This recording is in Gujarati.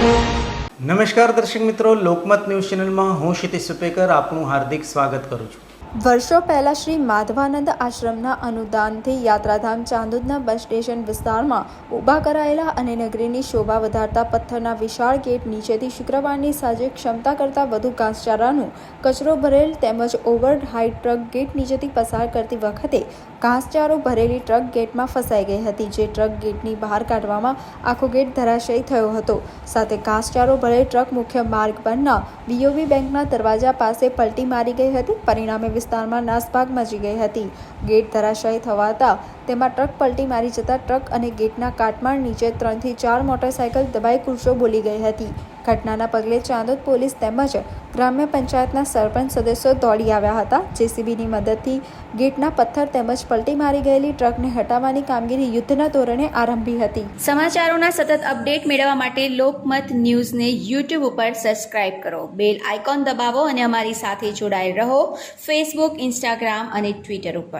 નમસ્કાર દર્શક મિત્રો લોકમત ન્યૂઝ ચેનલમાં હું ક્ષિતિશ સુપેકર આપનું હાર્દિક સ્વાગત કરું છું. વર્ષો પહેલા શ્રી માધવાનંદ આશ્રમના અનુદાનથી યાત્રાધામ ચાંદોદના બસ સ્ટેશન વિસ્તારમાં ઊભા કરાયેલા અને નગરીની શોભા વધારતા પથ્થરના વિશાળ ગેટ નીચેથી શુક્રવારની સાંજે ક્ષમતા કરતાં વધુ ઘાસચારાનું કચરો ભરેલ તેમજ ઓવર હાઇટ ટ્રક ગેટ નીચેથી પસાર કરતી વખતે ઘાસચારો ભરેલી ટ્રક ગેટમાં ફસાઈ ગઈ હતી, જે ટ્રક ગેટની બહાર કાઢવામાં આખો ગેટ ધરાશયી થયો હતો. સાથે ઘાસચારો ભરેલ ટ્રક મુખ્ય માર્ગ પરના બીઓબી બેંકના દરવાજા પાસે પલટી મારી ગઈ હતી. પરિણામે વિસ્તારમાં નાસભાગ મચી ગઈ હતી. ગેટ ધરાશાયી થવાતા તેમાં ટ્રક પલટી મારી જતા ટ્રક અને ગેટના કાટમાળ નીચે ત્રણથી ચાર મોટરસાયકલ દબાઈ કુરશો બોલી ગઈ હતી. ઘટનાના પગલે ચાંદોદ પોલીસ તેમજ ગ્રામ્ય પંચાયતના સરપંચ સદસ્યો દોડી આવ્યા હતા. જેસીબીની મદદથી ગેટના પથ્થર તેમજ પલટી મારી ગયેલી ટ્રકને હટાવવાની કામગીરી યુદ્ધના ધોરણે આરંભી હતી. સમાચારોના સતત અપડેટ મેળવવા માટે લોકમત ન્યૂઝને યુટ્યુબ ઉપર સબસ્ક્રાઇબ કરો. બેલ આઇકોન દબાવો અને અમારી સાથે જોડાયેલ રહો. ફેસબુક, ઇન્સ્ટાગ્રામ અને ટ્વિટર ઉપર.